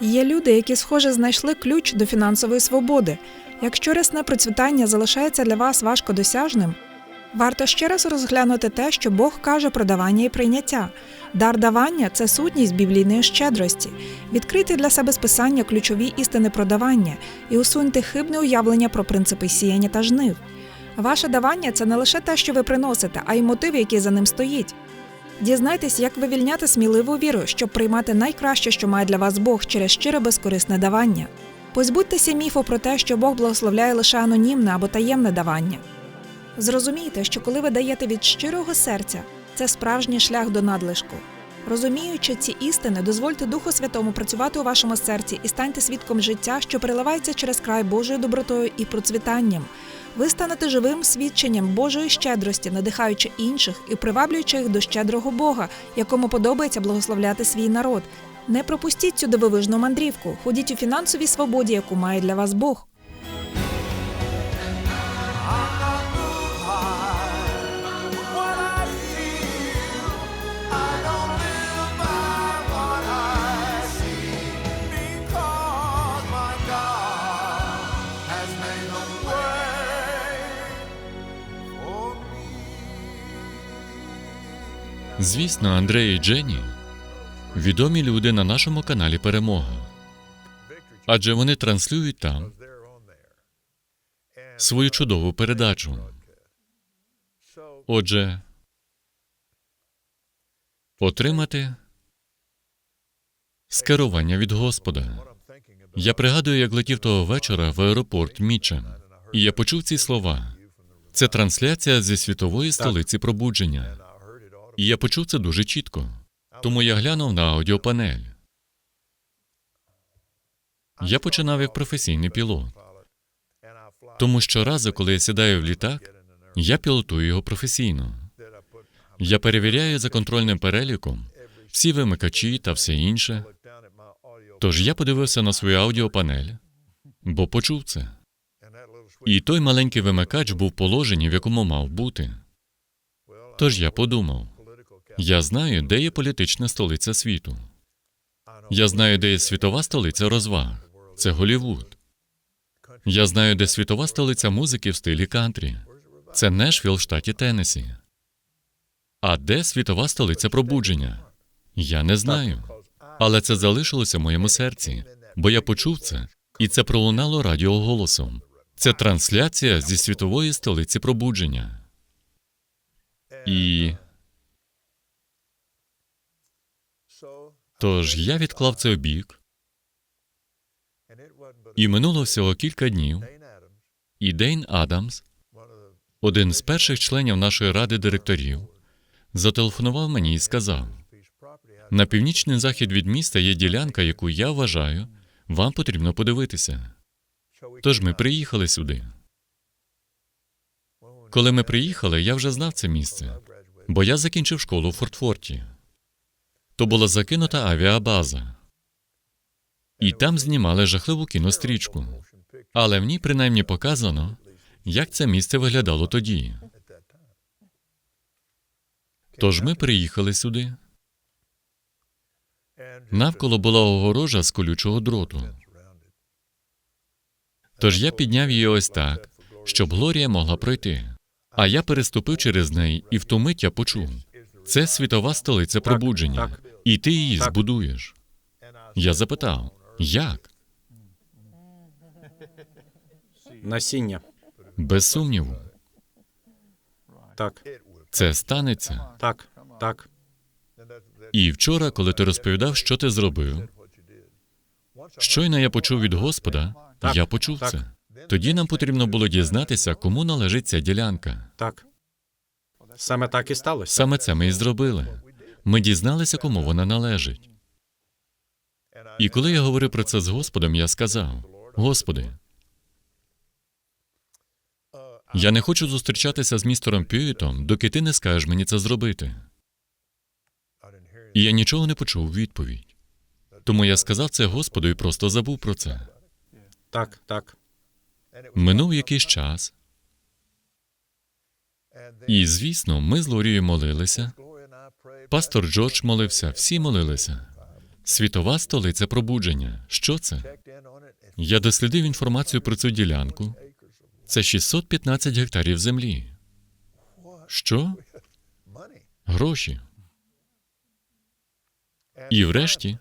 Є люди, які, схоже, знайшли ключ до фінансової свободи. Якщо рясне процвітання залишається для вас важкодосяжним, варто ще раз розглянути те, що Бог каже про давання і прийняття. Дар давання це сутність біблійної щедрості. Відкрийте для себе списання ключові істини про давання і усуньте хибне уявлення про принципи сіяння та жнив. Ваше давання це не лише те, що ви приносите, а й мотив, який за ним стоїть. Дізнайтесь, як вивільняти сміливу віру, щоб приймати найкраще, що має для вас Бог через щире безкорисне давання. Позбудьтеся міфу про те, що Бог благословляє лише анонімне або таємне давання. Зрозумійте, що коли ви даєте від щирого серця, це справжній шлях до надлишку. Розуміючи ці істини, дозвольте Духу Святому працювати у вашому серці і станьте свідком життя, що переливається через край Божою добротою і процвітанням. Ви станете живим свідченням Божої щедрості, надихаючи інших і приваблюючи їх до щедрого Бога, якому подобається благословляти свій народ. Не пропустіть цю дивовижну мандрівку, ходіть у фінансовій свободі, яку має для вас Бог. Звісно, Андрей і Дженні відомі люди на нашому каналі Перемога. Адже вони транслюють там свою чудову передачу. Отже, отримати скерування від Господа. Я пригадую, як летів того вечора в аеропорт Мічем, і я почув ці слова. Це трансляція зі світової столиці пробудження. І я почув це дуже чітко. Тому я глянув на аудіопанель. Я починав як професійний пілот. Тому щоразу, коли я сідаю в літак, я пілотую його професійно. Я перевіряю за контрольним переліком всі вимикачі та все інше. Тож я подивився на свою аудіопанель, бо почув це. І той маленький вимикач був в в якому мав бути. Тож я подумав: я знаю, де є політична столиця світу. Я знаю, де є світова столиця розваг. Це Голівуд. Я знаю, де світова столиця музики в стилі кантрі. Це Нешвіл в штаті Теннессі. А де світова столиця пробудження? Я не знаю. Але це залишилося в моєму серці, бо я почув це, і це пролунало радіоголосом. Це трансляція зі світової столиці пробудження. І тож я відклав це обік, і минуло всього кілька днів, і Дейн Адамс, один з перших членів нашої ради директорів, зателефонував мені і сказав: на північний захід від міста є ділянка, яку я вважаю, вам потрібно подивитися. Тож ми приїхали сюди. Коли ми приїхали, я вже знав це місце, бо я закінчив школу в Фортфорті. То була закинута авіабаза, і там знімали жахливу кінострічку. Але в ній принаймні показано, як це місце виглядало тоді. Тож ми приїхали сюди. Навколо була огорожа з колючого дроту. Тож я підняв її ось так, щоб Глорія могла пройти. А я переступив через неї, і в ту мить я почув: це світова столиця пробудження, так. і ти її Так. збудуєш. Я запитав, як? Насіння. Без сумніву, Так, це станеться. так, так. І вчора, коли ти розповідав, що ти зробив, щойно я почув від Господа, Так, я почув так. це. Тоді нам потрібно було дізнатися, кому належить ця ділянка. Так. Саме так і сталося. Саме це ми і зробили. Ми дізналися, кому вона належить. І коли я говорив про це з Господом, я сказав: Господи, я не хочу зустрічатися з містером Пюїтом, доки ти не скажеш мені це зробити. І я нічого не почув у відповідь. Тому я сказав це Господу і просто забув про це. Так, так. Минув якийсь час, і, звісно, ми з Лорією молилися. Пастор Джордж молився, всі молилися. Світова столиця пробудження. Що це? Я дослідив інформацію про цю ділянку. Це 615 гектарів землі. Що? Гроші. І врешті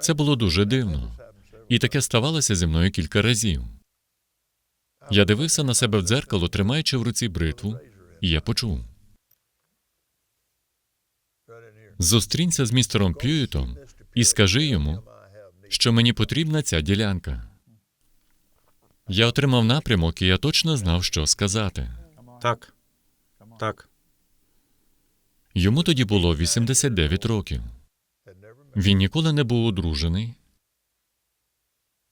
це було дуже дивно. І таке ставалося зі мною кілька разів. Я дивився на себе в дзеркало, тримаючи в руці бритву, і я почув. Зустрінься з містером П'юїтом і скажи йому, що мені потрібна ця ділянка. Я отримав напрямок, і я точно знав, що сказати. Так. Так. Йому тоді було 89 років. Він ніколи не був одружений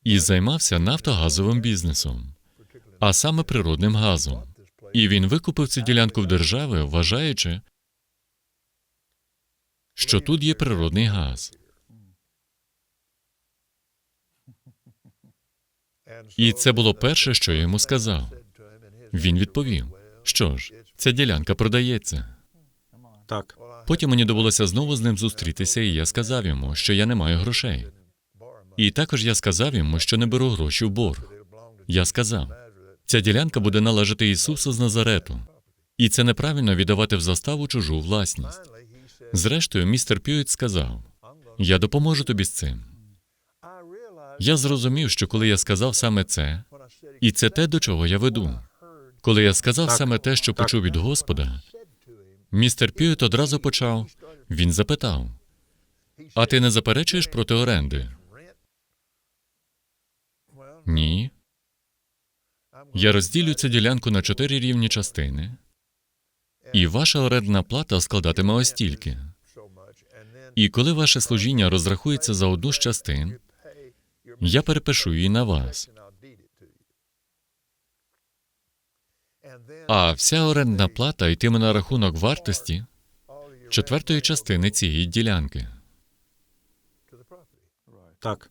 і займався нафтогазовим бізнесом, а саме природним газом. І він викупив цю ділянку в держави, вважаючи, що тут є природний газ. І це було перше, що я йому сказав. Він відповів: що ж, ця ділянка продається. Так. Потім мені довелося знову з ним зустрітися, і я сказав йому, що я не маю грошей. І також я сказав йому, що не беру гроші в борг. Я сказав: ця ділянка буде належати Ісусу з Назарету, і це неправильно віддавати в заставу чужу власність. Зрештою, містер Пюїт сказав: Я допоможу тобі з цим. Я зрозумів, що коли я сказав саме це, і це те, до чого я веду. Коли я сказав саме те, що почув від Господа, містер Пюїт одразу почав. Він запитав: А ти не заперечуєш проти оренди? Ні. Я розділю цю ділянку на чотири рівні частини, і ваша орендна плата складатиме ось стільки. І коли ваше служіння розрахується за одну з частин, я перепишу її на вас. А вся орендна плата йтиме на рахунок вартості четвертої частини цієї ділянки. Так.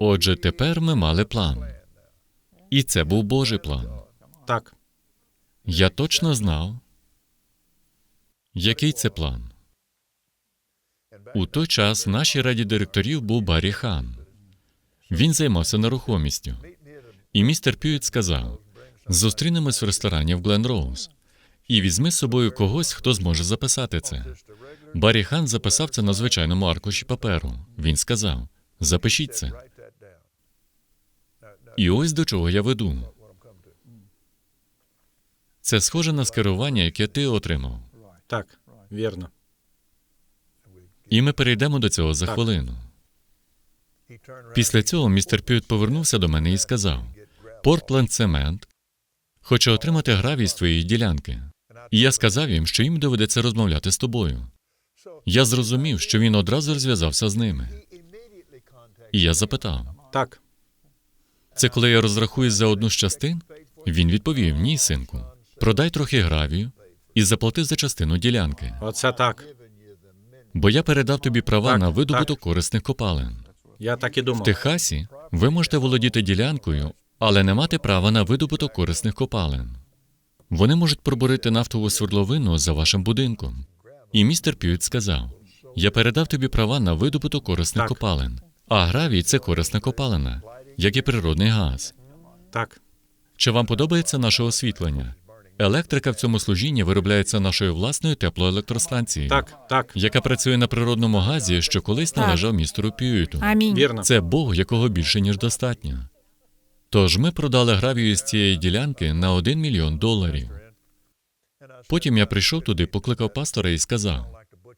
Отже, тепер ми мали план. І це був Божий план. Так. Я точно знав, який це план. У той час в нашій раді директорів був Баррі Хан. Він займався нерухомістю. І містер Пюїт сказав: зустрінемось в ресторані в Глен Роуз. І візьми з собою когось, хто зможе записати це. Баррі Хан записав це на звичайному аркуші паперу. Він сказав: запишіть це. І ось до чого я веду. Це схоже на скерування, яке ти отримав. Так. Вірно. І ми перейдемо до цього за хвилину. Після цього містер Пют повернувся до мене і сказав: Портленд Цемент хоче отримати гравій з твоєї ділянки. І я сказав їм, що їм доведеться розмовляти з тобою. Я зрозумів, що він одразу розв'язався з ними. І я запитав: Так. Це коли я розрахуюсь за одну з частин? Він відповів: Ні, синку, продай трохи гравію і заплати за частину ділянки. Оце так. Бо я передав тобі права Так, на видобуток корисних копалин. Я так і В думав. Техасі ви можете володіти ділянкою, але не мати права на видобуток корисних копалин. Вони можуть пробурити нафтову свердловину за вашим будинком. І містер П'ют сказав: Я передав тобі права на видобуток корисних Так. копалин. А гравій це корисна копалина, як і природний газ. Так. Чи вам подобається наше освітлення? Електрика в цьому служінні виробляється нашою власною теплоелектростанцією, Так. Так. яка працює на природному газі, що колись Так. належав містеру П'юту. Амінь. Вірно. Це Бог, якого більше, ніж достатньо. Тож ми продали гравію з цієї ділянки на 1 мільйон доларів. Потім я прийшов туди, покликав пастора і сказав: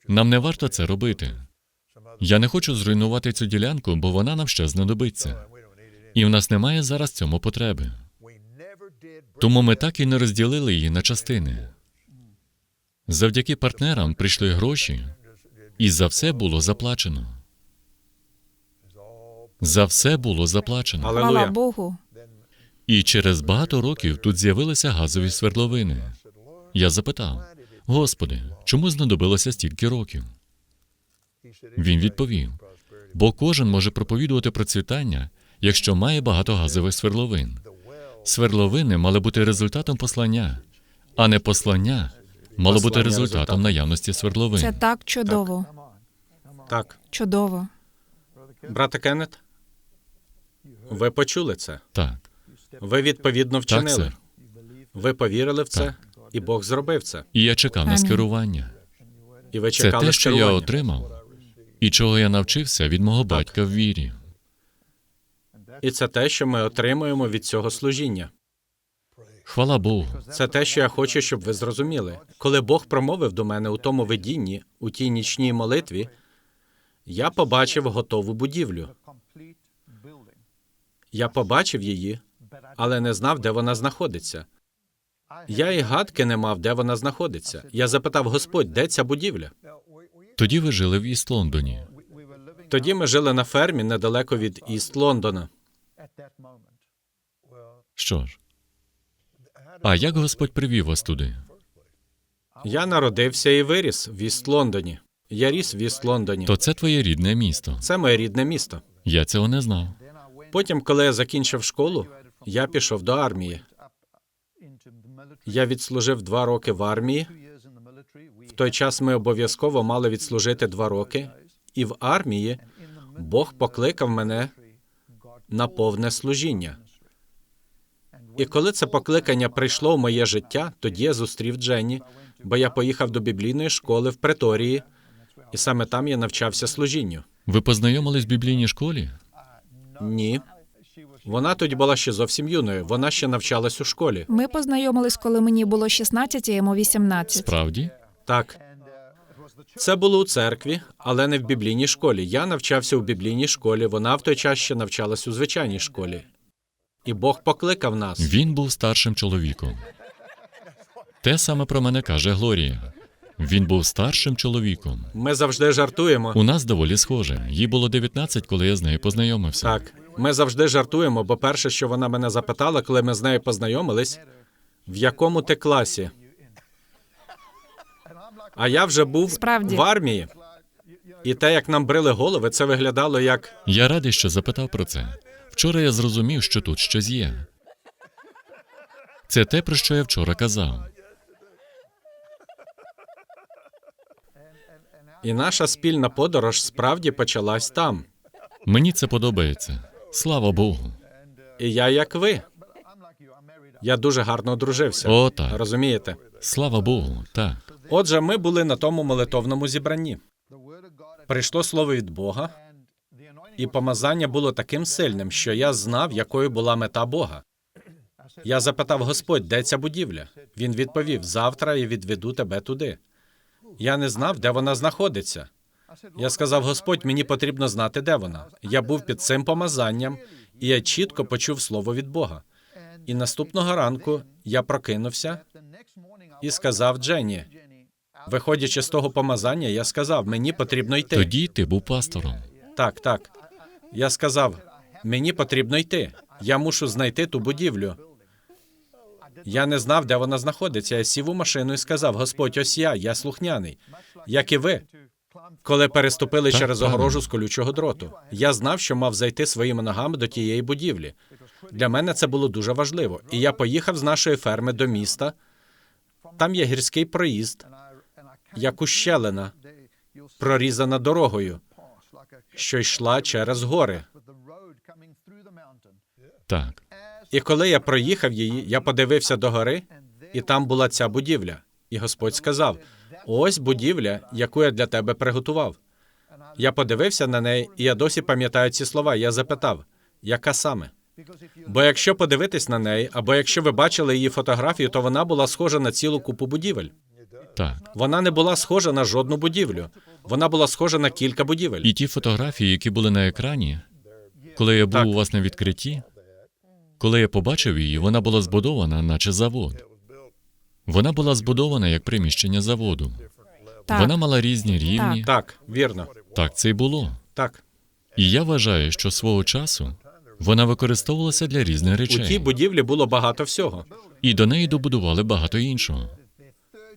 нам не варто це робити. Я не хочу зруйнувати цю ділянку, бо вона нам ще знадобиться. І в нас немає зараз в цьому потреби. Тому ми так і не розділили її на частини. Завдяки партнерам прийшли гроші, і за все було заплачено. За все було заплачено. Хвала Богу. І через багато років тут з'явилися газові свердловини. Я запитав: Господи, чому знадобилося стільки років? Він відповів: бо кожен може проповідувати процвітання, якщо має багато газових свердловин. Свердловини мали бути результатом послання, а не послання мало бути результатом наявності свердловин. Це так чудово. Так. Чудово. Брате Кеннет, ви почули це. Так, Ви відповідно так, вчинили. сер. Ви повірили в це, Так. і Бог зробив це. І я чекав на Амінь. скерування. І ви Це чекали те, що я скерування. отримав, і чого я навчився від мого батька в вірі. І це те, що ми отримуємо від цього служіння. Хвала Богу. Це те, що я хочу, щоб ви зрозуміли. Коли Бог промовив до мене у тому видінні, у тій нічній молитві, я побачив готову будівлю. Я побачив її, але не знав, де вона знаходиться. Я і гадки не мав, де вона знаходиться. Я запитав Господь, де ця будівля? Тоді ви жили в Іст Лондоні. Тоді ми жили на фермі недалеко від Іст Лондона. Що ж? А як Господь привів вас туди? Я народився і виріс в Іст Лондоні. Я ріс в Іст Лондоні. То це твоє рідне місто. Це моє рідне місто. Я цього не знав. Потім, коли я закінчив школу, я пішов до армії. Я відслужив два роки в армії. В той час ми обов'язково мали відслужити два роки, і в армії Бог покликав мене на повне служіння. І коли це покликання прийшло в моє життя, тоді я зустрів Дженні, бо я поїхав до біблійної школи в Преторії, і саме там я навчався служінню. Ви познайомились в біблійній школі? Ні. Вона тоді була ще зовсім юною. Вона ще навчалась у школі. Ми познайомились, коли мені було 16, а йому 18. Справді? Так. Це було у церкві, але не в біблійній школі. Я навчався у біблійній школі, вона в той час ще навчалась у звичайній школі. І Бог покликав нас. Він був старшим чоловіком. Те саме про мене каже Глорія. Він був старшим чоловіком. Ми завжди жартуємо. У нас доволі схоже. Їй було 19, коли я з нею познайомився. Так, ми завжди жартуємо, бо перше, що вона мене запитала, коли ми з нею познайомились, в якому ти класі? А я вже був Справді. в армії. І те, як нам брили голови, це виглядало як Я радий, що запитав про це. Вчора я зрозумів, що тут щось є. Це те, про що я вчора казав. і наша спільна подорож справді почалась там. Мені це подобається. Слава Богу. І я як ви. Я дуже гарно одружився. О, так. Розумієте? Слава Богу, так. Отже, ми були на тому молитовному зібранні. Прийшло слово від Бога, і помазання було таким сильним, що я знав, якою була мета Бога. Я запитав Господь, де ця будівля? Він відповів: завтра я відведу тебе туди. Я не знав, де вона знаходиться. Я сказав: Господь, мені потрібно знати, де вона. Я був під цим помазанням, і я чітко почув слово від Бога. І наступного ранку я прокинувся і сказав Дженні, виходячи з того помазання, я сказав, мені потрібно йти. Тоді ти був пастором. Так, так. Я сказав, мені потрібно йти. Я мушу знайти ту будівлю. Я не знав, де вона знаходиться. Я сів у машину і сказав: Господь, ось я, я слухняний, як і ви. Коли переступили Так, через огорожу з колючого дроту, я знав, що мав зайти своїми ногами до тієї будівлі. Для мене це було дуже важливо. І я поїхав з нашої ферми до міста. Там є гірський проїзд, як ущелина, прорізана дорогою, що йшла через гори. Так. І коли я проїхав її, я подивився до гори, і там була ця будівля. І Господь сказав: ось будівля, яку я для тебе приготував. Я подивився на неї, і я досі пам'ятаю ці слова. Я запитав, яка саме? Бо якщо подивитись на неї, або якщо ви бачили її фотографію, то вона була схожа на цілу купу будівель. Так. Вона не була схожа на жодну будівлю. Вона була схожа на кілька будівель. І ті фотографії, які були на екрані, коли я був Так. у вас на відкритті, коли я побачив її, вона була збудована, наче завод. Вона була збудована як приміщення заводу. Так. Вона мала різні рівні. Так, вірно. Так це й було. Так. І я вважаю, що свого часу вона використовувалася для різних У тій будівлі було багато всього. і до неї добудували багато іншого.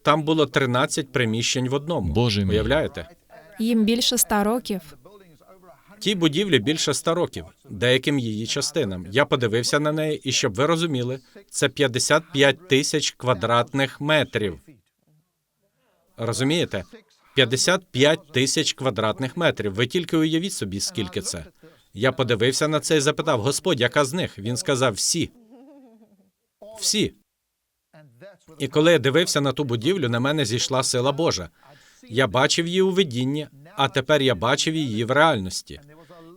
Там було 13 приміщень в одному. Боже мій. Уявляєте? Їм більше ста років. Тій будівлі більше 100 років, деяким її частинам. Я подивився на неї, і щоб ви розуміли, це 55 тисяч квадратних метрів. Розумієте? 55 тисяч квадратних метрів. Ви тільки уявіть собі, скільки це. Я подивився на це і запитав: Господь, яка з них? Він сказав: всі. Всі. І коли я дивився на ту будівлю, на мене зійшла сила Божа. Я бачив її у видінні, а тепер я бачив її в реальності.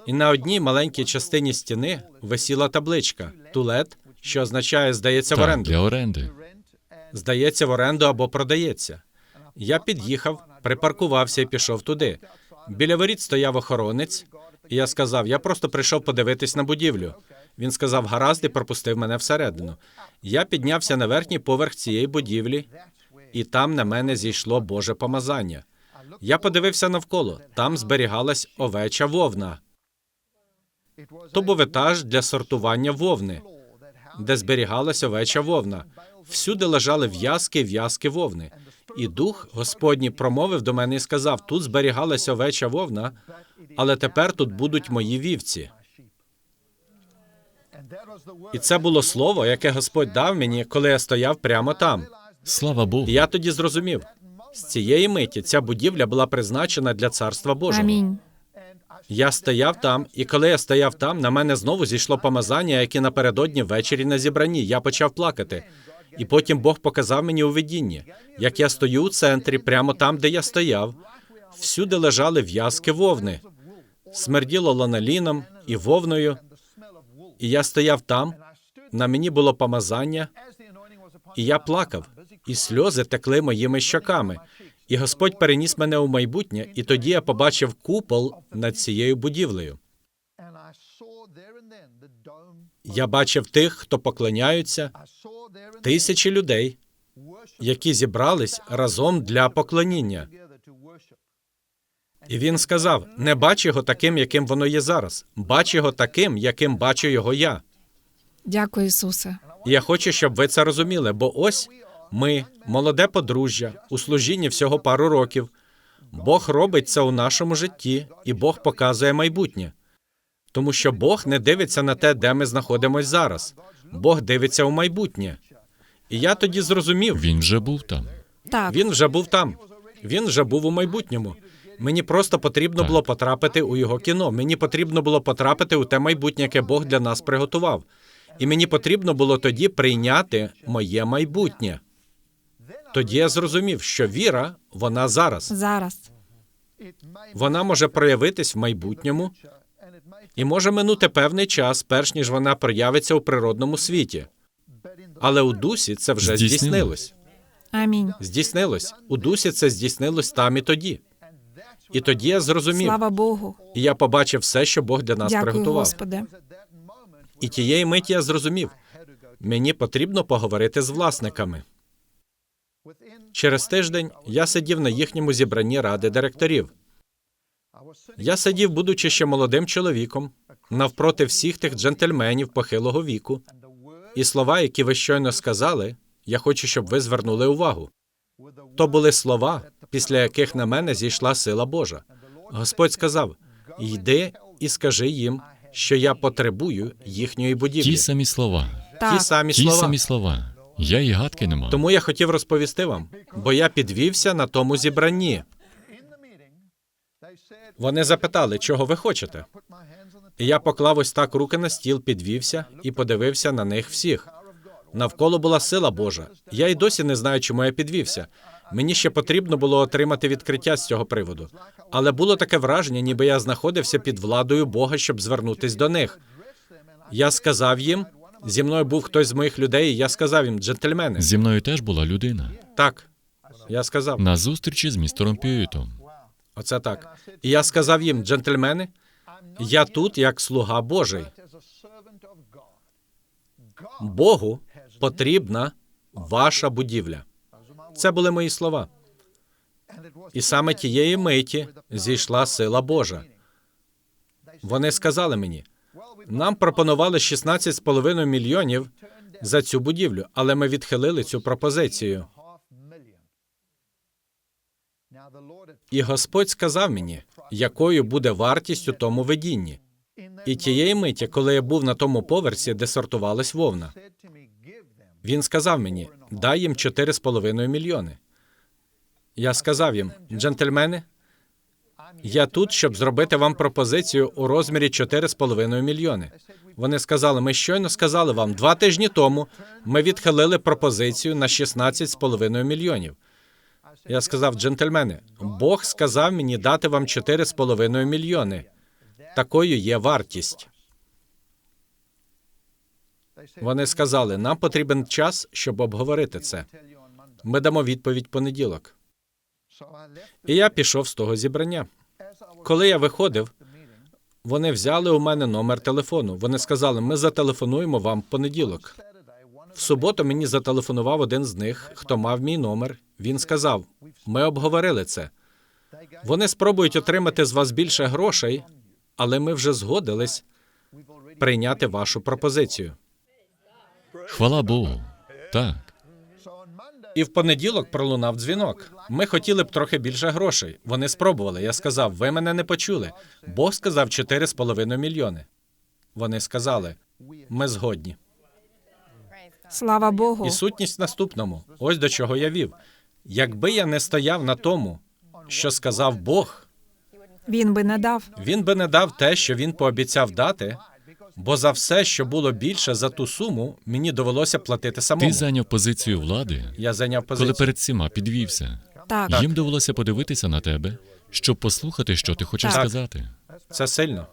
І на одній маленькій частині стіни висіла табличка Тулет, що означає здається в Так, оренду. для оренди. Здається в оренду або продається. Я під'їхав, припаркувався і пішов туди. Біля воріт стояв охоронець, і я сказав: я просто прийшов подивитись на будівлю. Він сказав гаразд і пропустив мене всередину. Я піднявся на верхній поверх цієї будівлі, і там на мене зійшло Боже помазання. Я подивився навколо. Там зберігалась овеча вовна. То був етаж для сортування вовни, де зберігалась овеча вовна. Всюди лежали в'язки і в'язки вовни. І дух Господній промовив до мене і сказав: тут зберігалась овеча вовна, але тепер тут будуть мої вівці. І це було слово, яке Господь дав мені, коли я стояв прямо там. Слава Богу. І я тоді зрозумів, з цієї миті ця будівля була призначена для царства Божого. Амінь. Я стояв там, і коли я стояв там, на мене знову зійшло помазання, яке напередодні ввечері на зібранні. Я почав плакати. І потім Бог показав мені у видінні, як я стою у центрі, прямо там, де я стояв. Всюди лежали в'язки вовни, смерділо ланоліном і вовною. І я стояв там, на мені було помазання, і я плакав, і сльози текли моїми щоками. І Господь переніс мене у майбутнє, і тоді я побачив купол над цією будівлею. Я бачив тих, хто поклоняються, тисячі людей, які зібрались разом для поклоніння. І він сказав: не бач його таким, яким воно є зараз. Бач його таким, яким бачу його я. Дякую, Ісусе. І я хочу, щоб ви це розуміли, бо ось ми, молоде подружжя, у служінні всього пару років. Бог робить це у нашому житті, і Бог показує майбутнє. Тому що Бог не дивиться на те, де ми знаходимось зараз. Бог дивиться у майбутнє. І я тоді зрозумів, Він вже був там. Так, він вже був там. Він вже був у майбутньому. Мені просто потрібно Так. було потрапити у його кіно. Мені потрібно було потрапити у те майбутнє, яке Бог для нас приготував. І мені потрібно було тоді прийняти моє майбутнє. Тоді я зрозумів, що віра, вона зараз. зараз. Вона може проявитись в майбутньому і може минути певний час, перш ніж вона проявиться у природному світі. Але у дусі це вже Здійснилось. здійснилось. Амінь. Здійснилось. У дусі це здійснилось там і тоді. І тоді я зрозумів, Слава Богу. і я побачив все, що Бог для нас Дякую, приготував. Господи. І тієї миті я зрозумів, мені потрібно поговорити з власниками. Через тиждень я сидів на їхньому зібранні ради директорів. Я сидів, будучи ще молодим чоловіком, навпроти всіх тих джентльменів похилого віку, і слова, які ви щойно сказали, я хочу, щоб ви звернули увагу. То були слова, після яких на мене зійшла сила Божа. Господь сказав: йди і скажи їм, що я потребую їхньої будівлі. Ті самі слова. Ті Так, самі Ті слова. самі слова. Я і гадки не мав. Тому я хотів розповісти вам, бо я підвівся на тому зібранні. Вони запитали, чого ви хочете. І я поклав ось так руки на стіл, підвівся і подивився на них всіх. Навколо була сила Божа. Я й досі не знаю, чому я підвівся. Мені ще потрібно було отримати відкриття з цього приводу. Але було таке враження, ніби я знаходився під владою Бога, щоб звернутись до них. Я сказав їм, зі мною був хтось з моїх людей, і я сказав їм, джентльмени, Зі мною теж була людина. так. Я сказав, На зустрічі з містером Пюїтом. оце так. І я сказав їм, джентльмени, я тут як слуга Божий. Богу потрібна ваша будівля. Це були мої слова. І саме тієї миті зійшла сила Божа. Вони сказали мені: нам пропонували 16,5 мільйонів за цю будівлю, але ми відхилили цю пропозицію. І Господь сказав мені, якою буде вартість у тому видінні. І тієї миті, коли я був на тому поверсі, де сортувалась вовна, він сказав мені: дай їм 4,5 мільйони. Я сказав їм, джентльмени, я тут, щоб зробити вам пропозицію у розмірі 4,5 мільйони. Вони сказали, ми щойно сказали вам, два тижні тому ми відхилили пропозицію на 16,5 мільйонів. Я сказав, джентльмени, Бог сказав мені дати вам 4,5 мільйони. Такою є вартість. Вони сказали, нам потрібен час, щоб обговорити це. Ми дамо відповідь понеділок. І я пішов з того зібрання. Коли я виходив, вони взяли у мене номер телефону. Вони сказали, ми зателефонуємо вам понеділок. В суботу мені зателефонував один з них, хто мав мій номер. Він сказав: ми обговорили це. Вони спробують отримати з вас більше грошей, але ми вже згодились прийняти вашу пропозицію. Хвала Богу. Так. І в понеділок пролунав дзвінок. Ми хотіли б трохи більше грошей. Вони спробували. Я сказав, ви мене не почули. Бог сказав 4,5 мільйони. Вони сказали, ми згодні. Слава Богу. І сутність в наступному. Ось до чого я вів. Якби я не стояв на тому, що сказав Бог, Він би не дав. він би не дав те, що він пообіцяв дати, бо за все, що було більше за ту суму, мені довелося платити самому. Ти зайняв позицію влади, Я зайняв коли перед всіма підвівся. Так. Їм довелося подивитися на тебе, щоб послухати, що ти хочеш Так. сказати. Це сильно.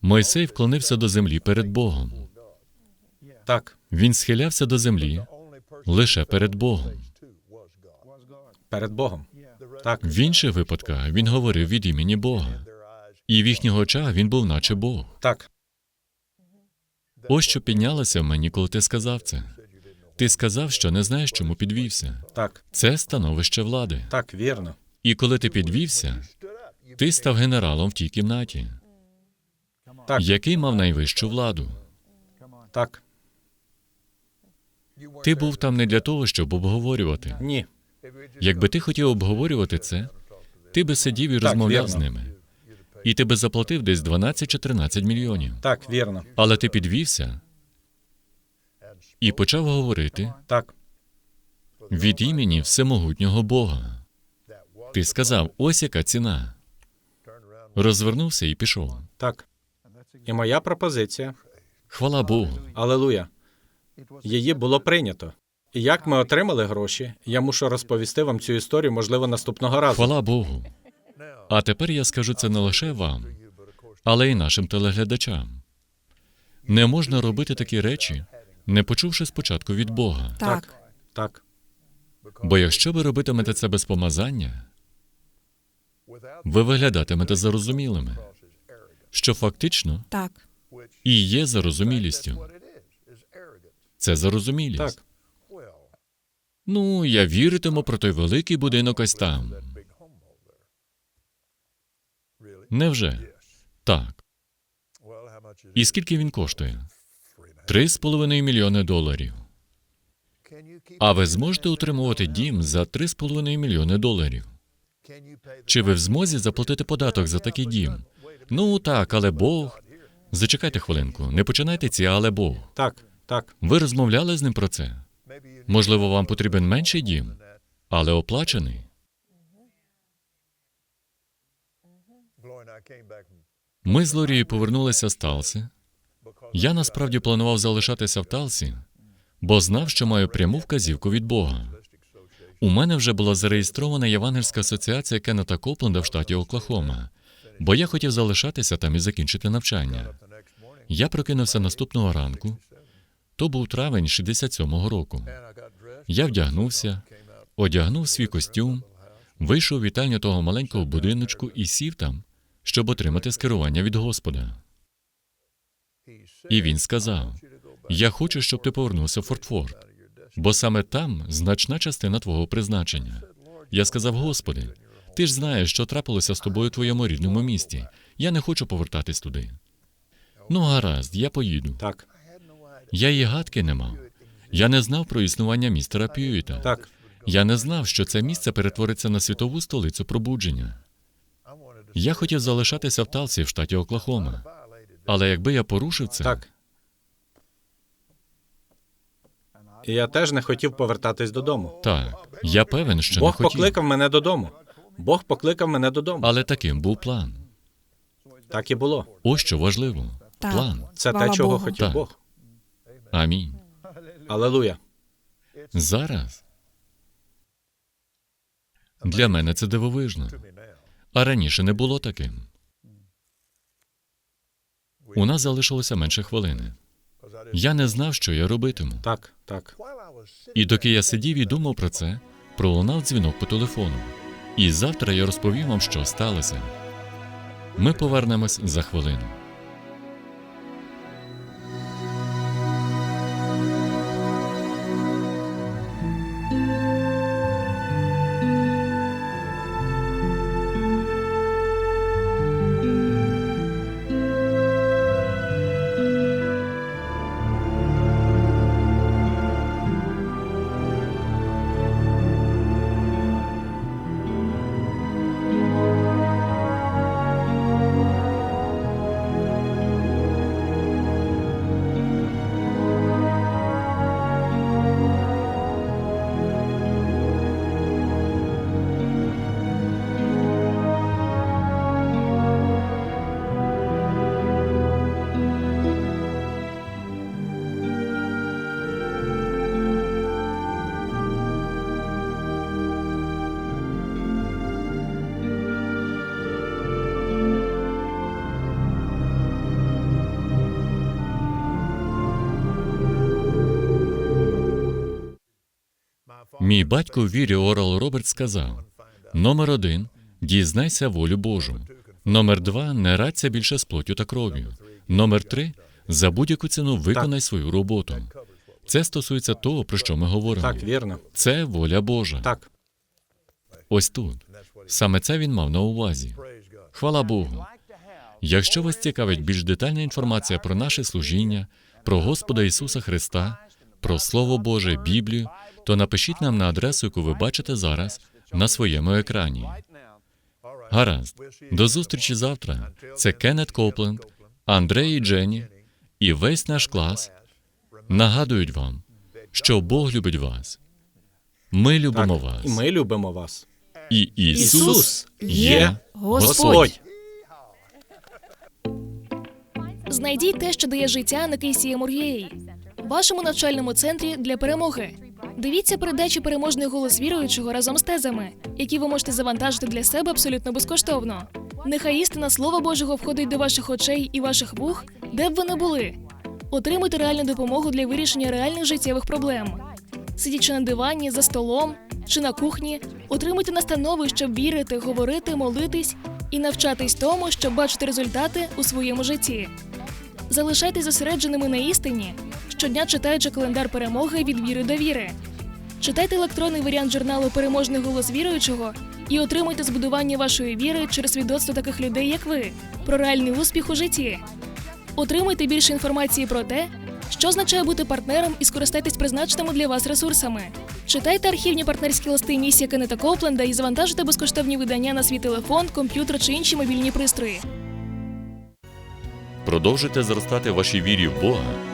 Мойсей вклонився до землі перед Богом. Так, Він схилявся до землі лише перед Богом. перед Богом. Так, В інших випадках він говорив від імені Бога. І в їхніх очах він був наче Бог. так, Ось що піднялося в мені, коли ти сказав це. Ти сказав, що не знаєш, чому підвівся. так, Це становище влади. так, вірно. І коли ти підвівся, ти став генералом в тій кімнаті, Так, який мав найвищу владу. так, Ти був там не для того, щоб обговорювати. ні. Якби ти хотів обговорювати це, ти би сидів і розмовляв з вірно. ними. І ти би заплатив десь 12 чи 13 мільйонів. Так, вірно. Але ти підвівся і почав говорити Так, від імені всемогутнього Бога. Ти сказав, ось яка ціна. Розвернувся і пішов. так. І моя пропозиція, Хвала Богу. алелуя, її було прийнято. І як ми отримали гроші, я мушу розповісти вам цю історію, можливо, наступного разу. Хвала Богу. А тепер я скажу це не лише вам, але й нашим телеглядачам. Не можна робити такі речі, не почувши спочатку від Бога. Так. Так, Бо якщо ви робитимете це без помазання, ви виглядатимете зарозумілими, що фактично Так. і є зарозумілістю. Це зарозумілість. так, Ну, я віритиму про той великий будинок ось там. Невже? Так. І скільки він коштує? Три з половиною мільйони доларів. А ви зможете утримувати дім за три з половиною мільйони доларів? Чи ви в змозі заплатити податок за такий дім? Ну так, але Бог. Зачекайте хвилинку, не починайте ці, але Бог. так, так, Ви розмовляли з ним про це? Можливо, вам потрібен менший дім, але оплачений. Ми з Лорією повернулися з Талси. Я насправді планував залишатися в Талсі, бо знав, що маю пряму вказівку від Бога. У мене вже була зареєстрована Євангельська асоціація Кеннета Копленда в штаті Оклахома, бо я хотів залишатися там і закінчити навчання. Я прокинувся наступного ранку. То був травень 67-го року. Я вдягнувся, одягнув свій костюм, вийшов вітальню того маленького будиночку і сів там, щоб отримати скерування від Господа. І він сказав: Я хочу, щоб ти повернувся в Фортфорд, бо саме там значна частина твого призначення. Я сказав: Господи, ти ж знаєш, що трапилося з тобою у твоєму рідному місті. Я не хочу повертатись туди. Ну, гаразд, я поїду. так, Я і гадки не мав. Я не знав про існування містера П'юїта. так, Я не знав, що це місце перетвориться на світову столицю пробудження. Я хотів залишатися в Талсі в штаті Оклахома. Але якби я порушив це, так, І я теж не хотів повертатись додому. Так, я певен, що не Бог хотів. покликав мене додому. Бог покликав мене додому. Але таким був план. Так і було. Ось що важливо. Так. План. Це Слава те, чого Богу. хотів Так. Бог. Амінь. Алелуя. Зараз. Для мене це дивовижно. А раніше не було таким. У нас залишилося менше хвилини. Я не знав, що я робитиму. Так, так. І доки я сидів і думав про це, пролунав дзвінок по телефону. І завтра я розповім вам, що сталося. Ми повернемось за хвилину. Мій батько в вірі Орал Роберт сказав: номер один дізнайся волю Божу. Номер два не радься більше з плоттю та кров'ю. Номер три за будь-яку ціну виконай свою роботу. Це стосується того, про що ми говоримо. Так, вірно. Це воля Божа. Так. Ось тут. Саме це він мав на увазі. Хвала Богу. Якщо вас цікавить більш детальна інформація про наше служіння, про Господа Ісуса Христа, про Слово Боже, Біблію, то напишіть нам на адресу, яку ви бачите зараз на своєму екрані. Гаразд. До зустрічі завтра. Це Кеннет Копленд, Андрей і Дженні і весь наш клас нагадують вам, що Бог любить вас. Ми любимо так. вас. І ми любимо вас. І Ісус, є. Господь. Знайдіть те, що дає життя на Кейсія Мур'єї, вашому навчальному центрі для перемоги. Дивіться передачі переможний голос віруючого разом з тезами, які ви можете завантажити для себе абсолютно безкоштовно. Нехай істина Слова Божого входить до ваших очей і ваших вух, де б ви не були. Отримуйте реальну допомогу для вирішення реальних життєвих проблем. Сидячи на дивані, за столом чи на кухні, отримуйте настанови, щоб вірити, говорити, молитись і навчатись тому, щоб бачити результати у своєму житті. Залишайтесь зосередженими на істині, щодня читаючи календар перемоги від віри до віри. Читайте електронний варіант журналу Переможний голос віруючого і отримуйте збудування вашої віри через свідоцтво таких людей, як ви, про реальний успіх у житті. Отримуйте більше інформації про те, що означає бути партнером і скористайтесь призначеними для вас ресурсами. Читайте архівні партнерські листи місія Кеннета Копленда і завантажуйте безкоштовні видання на свій телефон, комп'ютер чи інші мобільні пристрої. Продовжуйте зростати вашій вірі в Бога